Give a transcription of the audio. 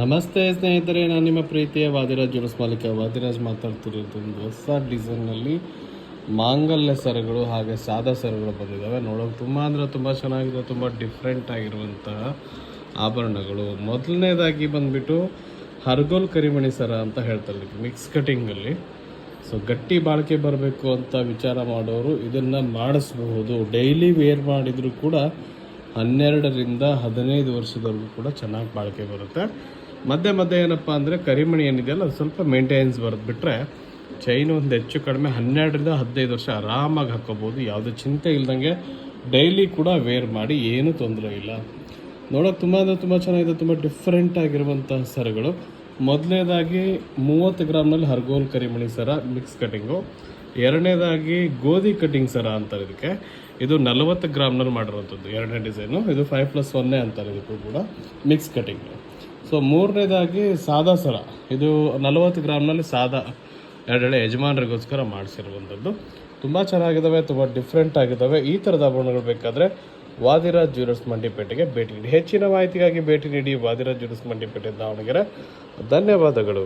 ನಮಸ್ತೆ ಸ್ನೇಹಿತರೆ, ನಾನು ನಿಮ್ಮ ಪ್ರೀತಿಯ ವಾದಿರಾಜ್ ಜುಲಸ್ ಮಾಲೀಕ. ವಾದಿರಾಜ್ ಮಾತಾಡ್ತಿರೋದು ಒಂದು ಹೊಸ ಡಿಸೈನ್ನಲ್ಲಿ ಮಾಂಗಲ್ಯ ಸರಗಳು ಹಾಗೆ ಸಾದಾ ಸರಗಳು ಬಂದಿದ್ದಾವೆ. ನೋಡೋಕೆ ತುಂಬ ಅಂದರೆ ತುಂಬ ಚೆನ್ನಾಗಿದೆ, ತುಂಬ ಡಿಫ್ರೆಂಟ್ ಆಗಿರುವಂತಹ ಆಭರಣಗಳು. ಮೊದಲನೇದಾಗಿ ಬಂದುಬಿಟ್ಟು ಹರ್ಗೋಲ್ ಕರಿಮಣಿ ಸರ ಅಂತ ಹೇಳ್ತಾರೆ ಮಿಕ್ಸ್ ಕಟಿಂಗಲ್ಲಿ ಸೊ ಗಟ್ಟಿ ಬಾಳಿಕೆ ಬರಬೇಕು ಅಂತ ವಿಚಾರ ಮಾಡೋರು ಇದನ್ನು ಮಾಡಿಸಬಹುದು. ಡೈಲಿ ವೇರ್ ಮಾಡಿದರೂ ಕೂಡ ಹನ್ನೆರಡರಿಂದ ಹದಿನೈದು ವರ್ಷದವರೆಗೂ ಕೂಡ ಚೆನ್ನಾಗಿ ಬಾಳಿಕೆ ಬರುತ್ತೆ. ಮಧ್ಯೆ ಮಧ್ಯೆ ಏನಪ್ಪ ಅಂದರೆ ಕರಿಮಣಿ ಏನಿದೆಯಲ್ಲ ಅದು ಸ್ವಲ್ಪ ಮೇಂಟೆನೆನ್ಸ್ ಬರೆದು ಬಿಟ್ಟರೆ ಚೈನ್ ಒಂದು ಹೆಚ್ಚು ಕಡಿಮೆ ಹನ್ನೆರಡರಿಂದ ಹದಿನೈದು ವರ್ಷ ಆರಾಮಾಗಿ ಹಾಕೋಬೋದು. ಯಾವುದೇ ಚಿಂತೆ ಇಲ್ದಂಗೆ ಡೈಲಿ ಕೂಡ ವೇರ್ ಮಾಡಿ ಏನೂ ತೊಂದರೆ ಇಲ್ಲ. ನೋಡೋಕೆ ತುಂಬ ಅಂದರೆ ತುಂಬ ಚೆನ್ನಾಗಿದೆ, ತುಂಬ ಡಿಫ್ರೆಂಟ್ ಆಗಿರುವಂತಹ ಸರಗಳು. ಮೊದಲನೇದಾಗಿ ಮೂವತ್ತು ಗ್ರಾಮ್ನಲ್ಲಿ ಹರ್ಗೋಲ್ ಕರಿಮಣಿ ಸರ ಮಿಕ್ಸ್ ಕಟಿಂಗು ಎರಡನೇದಾಗಿ ಗೋಧಿ ಕಟಿಂಗ್ ಸರ ಅಂತಾರೆ ಇದಕ್ಕೆ. ಇದು ನಲವತ್ತು ಗ್ರಾಮ್ನಲ್ಲಿ ಮಾಡಿರುವಂಥದ್ದು, ಎರಡನೇ ಡಿಸೈನು. ಇದು ಫೈವ್ ಪ್ಲಸ್ ಒನ್ನೇ ಅಂತಾರೆ ಇದಕ್ಕೂ ಕೂಡ ಮಿಕ್ಸ್ ಕಟಿಂಗ್ ಸೊ ಮೂರನೇದಾಗಿ ಸಾದಾ ಸರ. ಇದು ನಲವತ್ತು ಗ್ರಾಮ್ನಲ್ಲಿ ಸಾದಾ ಎರಡೆಳೆ ಯಜಮಾನರಿಗೋಸ್ಕರ ಮಾಡಿಸಿರುವಂಥದ್ದು. ತುಂಬ ಚೆನ್ನಾಗಿದ್ದಾವೆ ತುಂಬ ಡಿಫ್ರೆಂಟ್ ಆಗಿದ್ದಾವೆ ಈ ಥರದ ಆಭರಣಗಳು ಬೇಕಾದರೆ ವಾದಿರಾಜ್ ಜ್ಯೂರಸ್ ಮಂಡಿಪೇಟೆಗೆ ಭೇಟಿ ನೀಡಿ. ಹೆಚ್ಚಿನ ಮಾಹಿತಿಗಾಗಿ ಭೇಟಿ ನೀಡಿ ವಾದಿರಾಜ್ ಜ್ಯೂರಸ್ ಮಂಡಿಪೇಟೆ ದಾವಣಗೆರೆ. ಧನ್ಯವಾದಗಳು.